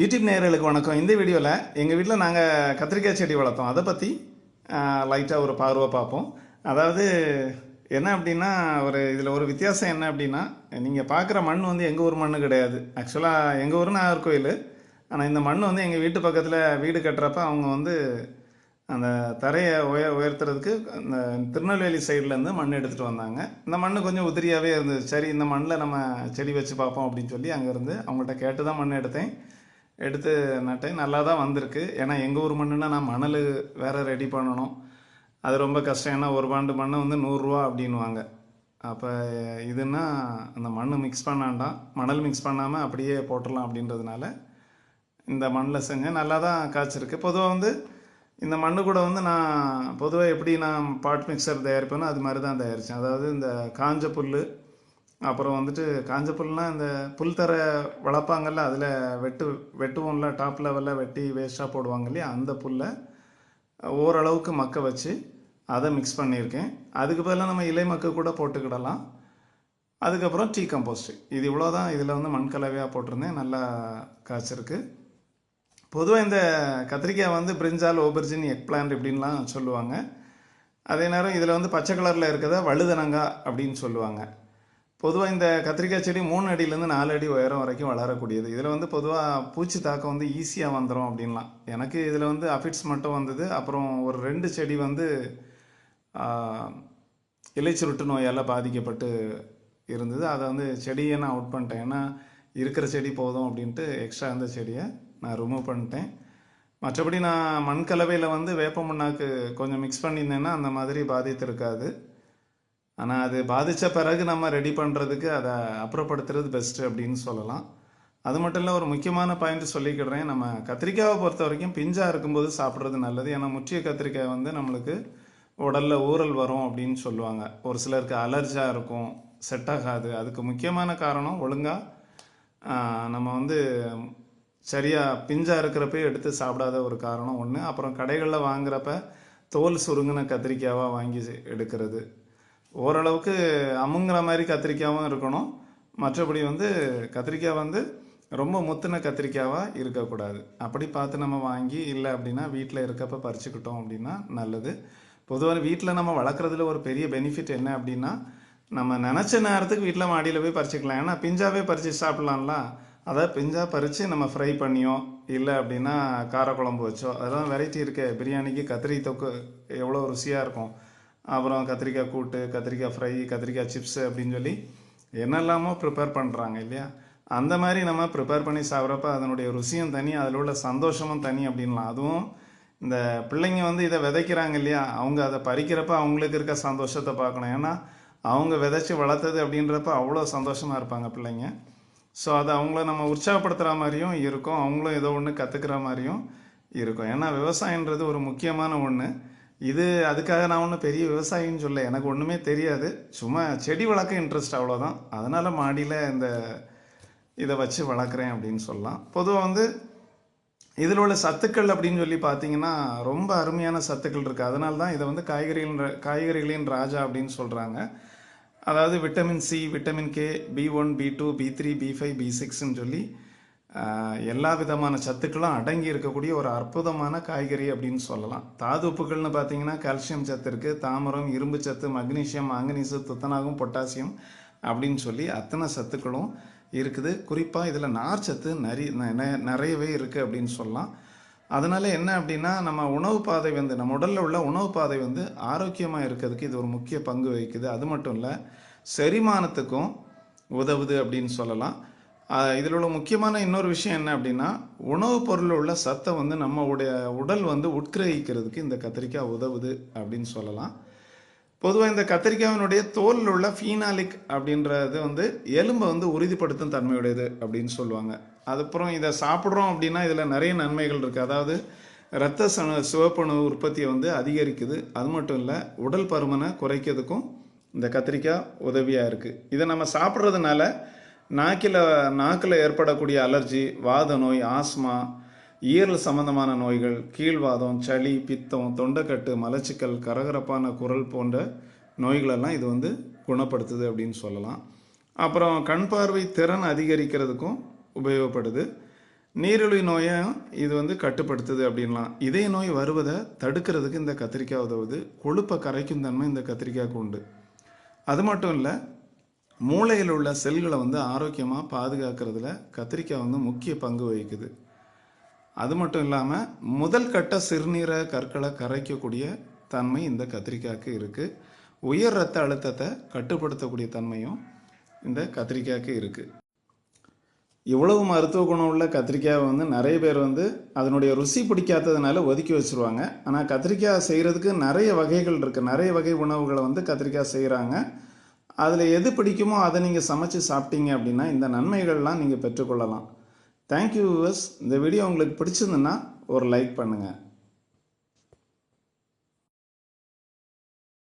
YouTube நேயர்களுக்கு வணக்கம். இந்த வீடியோவில் எங்கள் வீட்டில் நாங்கள் கத்திரிக்காய் செடி வளர்த்தோம். அதை பற்றி லைட்டாக ஒரு பார்வை பார்ப்போம். அதாவது என்ன அப்படின்னா ஒரு இதில் ஒரு வித்தியாசம் என்ன அப்படின்னா நீங்கள் பார்க்குற மண் வந்து எங்கள் ஊர் மண் கிடையாது. ஆக்சுவலாக எங்கள் ஊர் நாகர்கோயில் ஆனால் இந்த மண் வந்து எங்கள் வீட்டு பக்கத்தில் வீடு கட்டுறப்ப அவங்க வந்து அந்த தரையை உய உயர்த்துறதுக்கு அந்த திருநெல்வேலி சைட்லேருந்து மண் எடுத்துகிட்டு வந்தாங்க. இந்த மண் கொஞ்சம் உதிரியாகவே இருந்தது. சரி இந்த மண்ணில் நம்ம செடி வச்சு பார்ப்போம் அப்படின்னு சொல்லி அங்கேருந்து அவங்கள்ட்ட கேட்டு தான் மண் எடுத்தேன். எடுத்து நட்டேன். நல்லா தான் வந்திருக்கு. ஏன்னா எங்கள் ஊர் மண்ணுன்னா நான் மணல் வேறு ரெடி பண்ணணும். அது ரொம்ப கஷ்டம். ஏன்னா ஒரு பாண்டு மண்ணை வந்து நூறுரூவா அப்படின்வாங்க அப்போ இதுன்னா அந்த மண் மிக்ஸ் பண்ணாண்டாம் மணல் மிக்ஸ் பண்ணாமல் அப்படியே போட்டுடலாம் அப்படின்றதுனால இந்த மண்ணில் செஞ்சேன். நல்லா தான் காய்ச்சிருக்கு. பொதுவாக வந்து இந்த மண்ணு கூட வந்து நான் பொதுவாக எப்படி நான் பாட் மிக்சர் தயாரிப்பேனோ அது மாதிரி தான் தயாரித்தேன் அதாவது இந்த காஞ்ச புல் அப்புறம் வந்துட்டு காஞ்ச புல்னால் இந்த புல் தர வளர்ப்பாங்கல்ல அதில் வெட்டு வெட்டுவோம்ல டாப் லெவலில் வெட்டி வேஸ்ட்டாக போடுவாங்க இல்லையா அந்த புல்லை ஓரளவுக்கு மக்க வச்சு அதை மிக்ஸ் பண்ணியிருக்கேன். அதுக்கு பதிலாக நம்ம இலை மக்க கூட போட்டுக்கிடலாம். அதுக்கப்புறம் டீ கம்போஸ்ட் இது இவ்வளோ தான் இதில் வந்து மண் கலவையாக போட்டிருந்தேன் நல்லா காய்ச்சிருக்கு. பொதுவாக இந்த கத்திரிக்காய் வந்து பிரிஞ்சால் ஓபர்ஜின் எக் பிளான்ட் இப்படின்லாம் சொல்லுவாங்க. அதே நேரம் இதில் வந்து பச்சை கலரில் இருக்கிறத வழுதனங்கா அப்படின்னு சொல்லுவாங்க. பொதுவாக இந்த கத்திரிக்காய் செடி மூணு அடியிலேருந்து நாலு அடி உயரம் வரைக்கும் வளரக்கூடியது. இதில் வந்து பொதுவாக பூச்சி தாக்கம் வந்து ஈஸியாக வந்துடும் அப்படின்லாம். எனக்கு இதில் வந்து அஃபிட்ஸ் மட்டும் வந்தது. அப்புறம் ஒரு ரெண்டு செடி வந்து இலைச்சுருட்டு நோயால் பாதிக்கப்பட்டு இருந்தது. அதை வந்து செடியை நான் அவுட் பண்ணிட்டேன். ஏன்னா இருக்கிற செடி போதும் அப்படின்ட்டு எக்ஸ்ட்ரா அந்த செடியை நான் ரிமூவ் பண்ணிட்டேன். மற்றபடி நான் மண் கலவையில் வந்து வேப்ப மண்ணாக்கு கொஞ்சம் மிக்ஸ் பண்ணியிருந்தேன்னா அந்த மாதிரி பாதித்திருக்காது. ஆனால் அது பாதித்த பிறகு நம்ம ரெடி பண்ணுறதுக்கு அதை அப்புறப்படுத்துறது பெஸ்ட்டு அப்படின்னு சொல்லலாம். அது மட்டும் இல்லை ஒரு முக்கியமான பாயிண்ட் சொல்லிக்கிடுறேன் நம்ம கத்திரிக்காயை பொறுத்த வரைக்கும் பிஞ்சாக இருக்கும்போது சாப்பிட்றது நல்லது. ஏன்னா முற்றிய கத்திரிக்காய் வந்து நம்மளுக்கு உடலில் ஊறல் வரும் அப்படின்னு சொல்லுவாங்க. ஒரு சிலருக்கு அலர்ஜியாக இருக்கும் செட் ஆகாது. அதுக்கு முக்கியமான காரணம் ஒழுங்காக நம்ம வந்து சரியாக பிஞ்சாக இருக்கிறப்ப எடுத்து சாப்பிடாத ஒரு காரணம் ஒன்று அப்புறம் கடைகளில் வாங்குறப்ப தோல் சுருங்கின கத்திரிக்காவாக வாங்கி எடுக்கிறது. ஓரளவுக்கு அமுங்கிற மாதிரி கத்திரிக்காயும் இருக்கணும். மற்றபடி வந்து கத்திரிக்காய் வந்து ரொம்ப முத்தின கத்திரிக்காவாக இருக்கக்கூடாது. அப்படி பார்த்து நம்ம வாங்கி இல்லை அப்படின்னா வீட்டில் இருக்கப்ப பறிச்சுக்கிட்டோம் அப்படின்னா நல்லது. பொதுவாக வீட்டில் நம்ம வளர்க்குறதுல ஒரு பெரிய பெனிஃபிட் என்ன அப்படின்னா நம்ம நினச்ச நேரத்துக்கு வீட்டில் மாடியில் போய் பறிச்சுக்கலாம். ஏன்னா பிஞ்சாவே பறித்து சாப்பிட்லாம்ல. அதை பிஞ்சா பறித்து நம்ம ஃப்ரை பண்ணியோ இல்லை அப்படின்னா காரக்குழம்பு வச்சோ அதெல்லாம் வெரைட்டி இருக்குது பிரியாணிக்கு கத்திரி தொக்கு எவ்வளோ ருசியாக இருக்கும். அப்புறம் கத்திரிக்காய் கூட்டு கத்திரிக்காய் ஃப்ரை கத்திரிக்காய் சிப்ஸு அப்படின்னு சொல்லி என்னெல்லாமோ ப்ரிப்பேர் பண்ணுறாங்க இல்லையா? அந்த மாதிரி நம்ம ப்ரிப்பேர் பண்ணி சாப்பிட்றப்ப அதனுடைய ருசியும் தனி அதில் உள்ள சந்தோஷமும் தனி அப்படின்லாம் அதுவும் இந்த பிள்ளைங்க வந்து இதை விதைக்கிறாங்க இல்லையா? அவங்க அதை பறிக்கிறப்ப அவங்களுக்கு இருக்க சந்தோஷத்தை பார்க்கணும். ஏன்னா அவங்க விதைச்சி வளர்த்தது அப்படின்றப்ப அவ்வளோ சந்தோஷமாக இருப்பாங்க பிள்ளைங்க. ஸோ அதை அவங்கள நம்ம உற்சாகப்படுத்துகிற மாதிரியும் இருக்கும். அவங்களும் ஏதோ ஒன்று கற்றுக்கிற மாதிரியும் இருக்கும். ஏன்னா விவசாயன்றது ஒரு முக்கியமான ஒன்று இது அதுக்காக நான் ஒன்றும் பெரிய விவசாயின்னு சொல்ல எனக்கு ஒன்றுமே தெரியாது. சும்மா செடி வளர்க்க இன்ட்ரெஸ்ட் அவ்வளோதான் அதனால் மாடியில் இந்த இதை வச்சு வளர்க்குறேன் அப்படின்னு சொல்லலாம். பொதுவாக வந்து இதில் உள்ள சத்துக்கள் அப்படின்னு சொல்லி பார்த்தீங்கன்னா ரொம்ப அருமையான சத்துக்கள் இருக்குது அதனால தான் இதை வந்து காய்கறிகளின் காய்கறிகளின் ராஜா அப்படின்னு சொல்கிறாங்க அதாவது vitamin C vitamin K B one B two B three B five B சிக்ஸ்ன்னு சொல்லி எல்லா விதமான சத்துக்களும் அடங்கி இருக்கக்கூடிய ஒரு அற்புதமான காய்கறி அப்படின்னு சொல்லலாம். தாது உப்புகள்னு பார்த்தீங்கன்னா கால்சியம் சத்து இருக்குது தாமரம் இரும்பு சத்து மக்னீசியம் மாங்கனீசு துத்தநாகம் பொட்டாசியம் அப்படின்னு சொல்லி அத்தனை சத்துக்களும் இருக்குது. குறிப்பாக இதில் நார் சத்து நிறைய நிறையவே இருக்குது அப்படின்னு சொல்லலாம். அதனால் என்ன அப்படின்னா நம்ம உணவு பாதை வந்து நம்ம உடலில் உள்ள உணவு பாதை வந்து ஆரோக்கியமாக இருக்கிறதுக்கு இது ஒரு முக்கிய பங்கு வகிக்குது. அது மட்டும் இல்லை செரிமானத்துக்கும் உதவுது அப்படின்னு சொல்லலாம். இதில் உள்ள முக்கியமான இன்னொரு விஷயம் என்ன அப்படின்னா உணவுப் பொருளில் உள்ள சத்தை வந்து நம்மளுடைய உடல் வந்து உட்கிரகிக்கிறதுக்கு இந்த கத்திரிக்காய் உதவுது அப்படின்னு சொல்லலாம். பொதுவாக இந்த கத்திரிக்காயினுடைய தோலில் உள்ள ஃபீனாலிக் அப்படின்றது வந்து எலும்பை வந்து உறுதிப்படுத்தும் தன்மையுடையது அப்படின்னு சொல்லுவாங்க. அதுக்கப்புறம் இதை சாப்பிட்றோம் அப்படின்னா இதில் நிறைய நன்மைகள் இருக்குது அதாவது இரத்த சணு சிவப்பணு உற்பத்தியை வந்து அதிகரிக்குது. அது மட்டும் இல்லை உடல் பருமனை குறைக்கிறதுக்கும் இந்த கத்திரிக்காய் உதவியாக இருக்குது இதை நம்ம சாப்பிட்றதுனால நாக்கில் நாக்கில் ஏற்படக்கூடிய அலர்ஜி வாத நோய் ஆஸ்மா ஈரல் சம்பந்தமான நோய்கள் கீழ்வாதம் சளி பித்தம் தொண்டைக்கட்டு மலச்சிக்கல் கரகரப்பான குரல் போன்ற நோய்களெல்லாம் இது வந்து குணப்படுத்துது அப்படின்னு சொல்லலாம். அப்புறம் கண் பார்வை திறன் அதிகரிக்கிறதுக்கும் உபயோகப்படுது. நீரிழிவு நோயும் இது வந்து கட்டுப்படுத்துது அப்படின்லாம். இதய நோய் வருவதை தடுக்கிறதுக்கு இந்த கத்திரிக்காய் உதவுது. கொழுப்பை கரைக்கும் தன்மை இந்த கத்திரிக்காய்க்கு உண்டு. அது மட்டும் இல்லை மூளையில் உள்ள செல்களை வந்து ஆரோக்கியமாக பாதுகாக்கிறதுல கத்திரிக்காய் வந்து முக்கிய பங்கு வகிக்குது. அது மட்டும் இல்லாமல் முதல் கட்ட சிறுநீரக கற்களை கரைக்கக்கூடிய தன்மை இந்த கத்திரிக்காய்க்கு இருக்குது உயர் ரத்த அழுத்தத்தை கட்டுப்படுத்தக்கூடிய தன்மையும் இந்த கத்திரிக்காய்க்கு இருக்குது இவ்வளவு மருத்துவ குணம் உள்ள கத்திரிக்காயை வந்து நிறைய பேர் வந்து அதனுடைய ருசி பிடிக்காததுனால ஒதுக்கி வச்சுருவாங்க. ஆனால் கத்திரிக்காய் செய்கிறதுக்கு நிறைய வகைகள் இருக்குது நிறைய வகை உணவுகளை வந்து கத்திரிக்காய் செய்கிறாங்க அதில் எது பிடிக்குமோ அதை நீங்கள் சமைச்சு சாப்பிட்டீங்க அப்படின்னா இந்த நன்மைகள்லாம் நீங்கள் பெற்றுக்கொள்ளலாம். தேங்க்யூ வியூவர்ஸ் இந்த வீடியோ உங்களுக்கு பிடிச்சிருந்துன்னா ஒரு லைக் பண்ணுங்கள்